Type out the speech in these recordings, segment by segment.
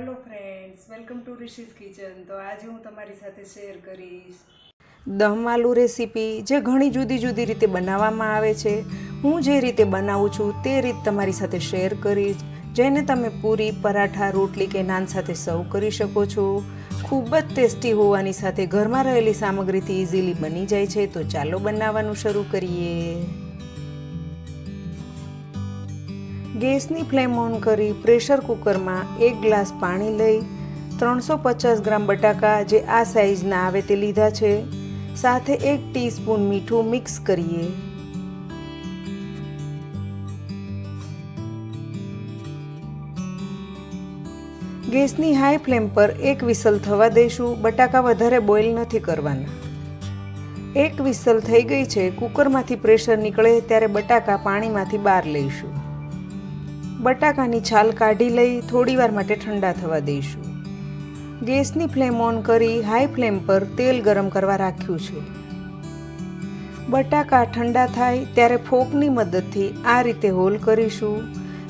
Hello friends welcome to Rishi's kitchen તો આજે હું તમારી સાથે શેર કરીશ. દમ રેસીપી જે ઘણી જુદી જુદી રીતે બનાવવામાં આવે છે, હું જે રીતે બનાવું છું તે રીત તમારી સાથે શેર કરીશ, જેને તમે પૂરી, પરાઠા, રોટલી કે નાન સાથે સર્વ કરી શકો છો. ખૂબ જ ટેસ્ટી હોવાની સાથે ઘરમાં રહેલી સામગ્રીથી ઇઝીલી બની જાય છે, તો ચાલો બનાવવાનું શરૂ કરીએ. ગેસની ફ્લેમ ઓન કરી પ્રેશર કુકરમાં એક ગ્લાસ પાણી લઈ ત્રણસો પચાસ ગ્રામ બટાકા જે આ સાઇઝના આવે તે લીધા છે, સાથે એક ટીસ્પૂન મીઠું મિક્સ કરીએ. ગેસની હાઈ ફ્લેમ પર એક વિસલ થવા દઈશું બટાકા વધારે બોઇલ નથી કરવાના. એક વિસલ થઈ ગઈ છે, કુકરમાંથી પ્રેશર નીકળે ત્યારે બટાકા પાણીમાંથી બહાર લઈશું. બટાકાની છાલ કાઢી લઈ થોડીવાર માટે ઠંડા થવા દઈશું. ગેસની ફ્લેમ ઓન કરી હાઈ ફ્લેમ પર તેલ ગરમ કરવા રાખ્યું છે. બટાકા ઠંડા થાય ત્યારે ફોકની મદદથી આ રીતે હોલ કરીશું,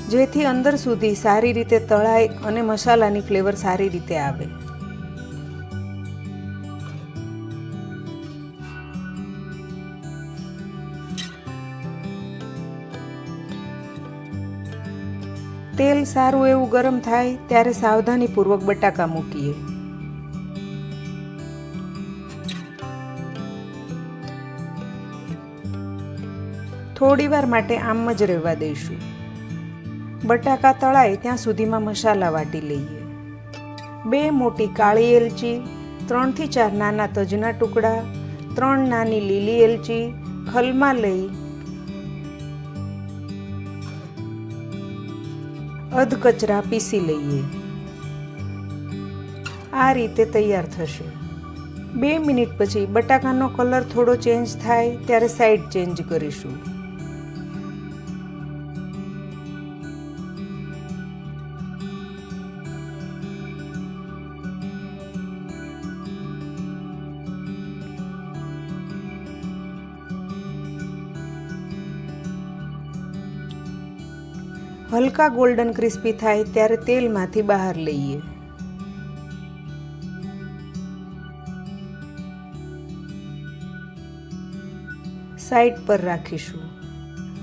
જેથી અંદર સુધી સારી રીતે તળાય અને મસાલાની ફ્લેવર સારી રીતે આવે. તેલ સારું એવું ગરમ થાય ત્યારે સાવધાનીપૂર્વક બટાકા મૂકીએ. થોડીવાર માટે આમ જ રહેવા દઈશું. બટાકા તળાય ત્યાં સુધીમાં મસાલા વાટી લઈએ. બે મોટી કાળી એલચી, ત્રણથી ચાર નાના તજના ટુકડા, ત્રણ નાની લીલી એલચી, ખલમાં લઈ અધ કચરા પીસી લઈએ. આ રીતે તૈયાર થશે. બે મિનિટ પછી બટાકાનો કલર થોડો ચેન્જ થાય, ત્યારે સાઈડ ચેન્જ કરીશું. હલકા ગોલ્ડન ક્રિસ્પી થાય ત્યારે તેલમાંથી બહાર લઈએ. સાઈડ પર રાખીશું.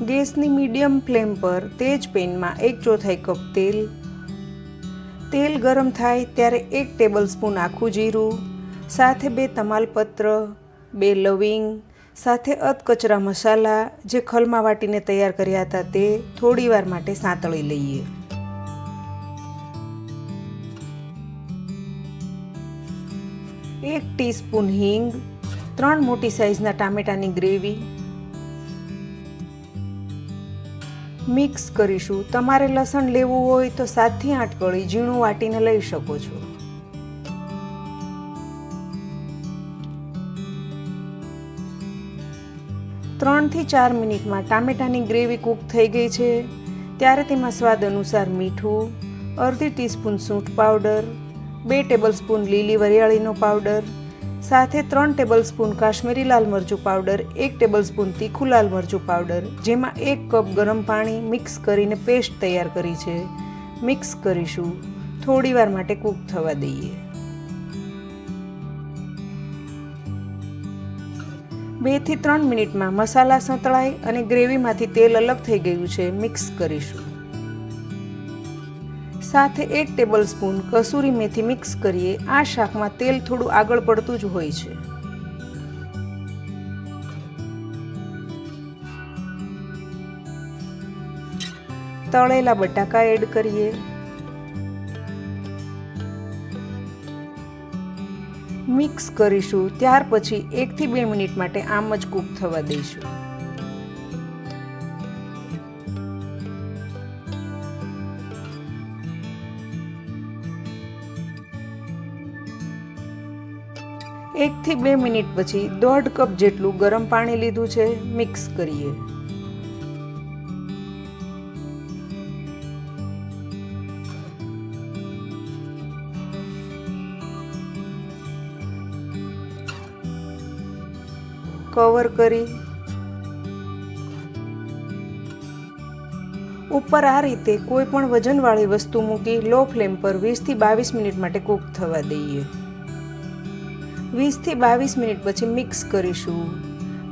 ગેસની મીડિયમ ફ્લેમ પર તેજ પેનમાં એક ચોથાઈ કપ તેલ. તેલ ગરમ થાય ત્યારે એક ટેબલ સ્પૂન આખું જીરું, સાથે બે તમાલપત્ર, બે લવિંગ સાથે અધકચરા મસાલા જે ખલમાં વાટીને તૈયાર કર્યા હતા તે થોડીવાર માટે સાંતળી લઈએ. એક ટીસ્પૂન હિંગ, ત્રણ મોટી સાઈઝના ટામેટાની ગ્રેવી મિક્સ કરીશું. તમારે લસણ લેવું હોય તો સાતથી આઠ કળી ઝીણું વાટીને લઈ શકો છો. ત્રણથી ચાર મિનિટમાં ટામેટાની ગ્રેવી કૂક થઈ ગઈ છે. ત્યારે તેમાં સ્વાદ અનુસાર મીઠું, અડધી ટીસ્પૂન સૂંઠ પાવડર, બે ટેબલ સ્પૂન લીલી વરિયાળીનો પાવડર, સાથે ત્રણ ટેબલ સ્પૂન કાશ્મીરી લાલ મરચું પાવડર, એક ટેબલ સ્પૂન તીખું લાલ મરચું પાવડર, જેમાં એક કપ ગરમ પાણી મિક્સ કરીને પેસ્ટ તૈયાર કરી છે. મિક્સ કરીશું. થોડીવાર માટે કૂક થવા દઈએ. બેથી ત્રણ મિનિટમાં મસાલા સંતળાય અને ગ્રેવીમાંથી તેલ અલગ થઈ ગયું છે, મિક્સ કરીશું. સાથે એક ટેબલ સ્પૂન કસૂરી મેથી મિક્સ કરીએ, આ શાકમાં તેલ થોડું આગળ પડતું જ હોય છે. તળેલા બટાકા એડ કરીએ. મિક્સ કરીશું, ત્યાર પછી એકથી બે મિનિટ માટે આમ જ કૂક થવા દઈશું. એકથી બે મિનિટ પછી દોઢ કપ જેટલું ગરમ પાણી લીધું છે, મિક્સ કરીએ. કવર કરી. ઉપર આ રીતે કોઈ પણ વજનવાળી વસ્તુ મૂકી લો ફ્લેમ પર વીસથી બાવીસ મિનિટ માટે કૂક થવા દઈએ. વીસથી બાવીસ મિનિટ પછી મિક્સ કરીશું.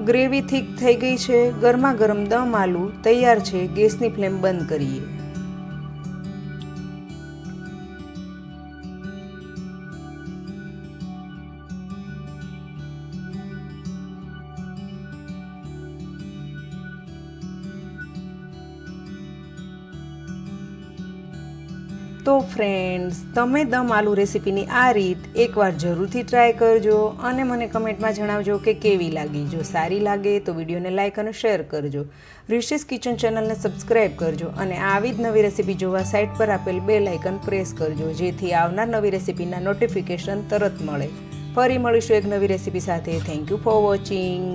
ગ્રેવી થીક થઈ ગઈ છે. ગરમા ગરમ દમ આલુ તૈયાર છે. ગેસની ફ્લેમ બંધ કરીએ. તો ફ્રેન્ડ્સ તમે દમ આલુ રેસીપીની આ રીત એકવાર જરૂરથી ટ્રાય કરજો અને મને કમેન્ટમાં જણાવજો કે કેવી લાગી. જો સારી લાગે તો વિડીયોને લાઇક અને શેર કરજો. રિશિસ કિચન ચેનલને સબસ્ક્રાઇબ કરજો અને આવી જ નવી રેસીપી જોવા સાઇટ પર આપેલ બે લાઇકન પ્રેસ કરજો, જેથી આવનાર નવી રેસીપીના નોટિફિકેશન તરત મળે. ફરી મળીશું એક નવી રેસીપી સાથે. Thank you for watching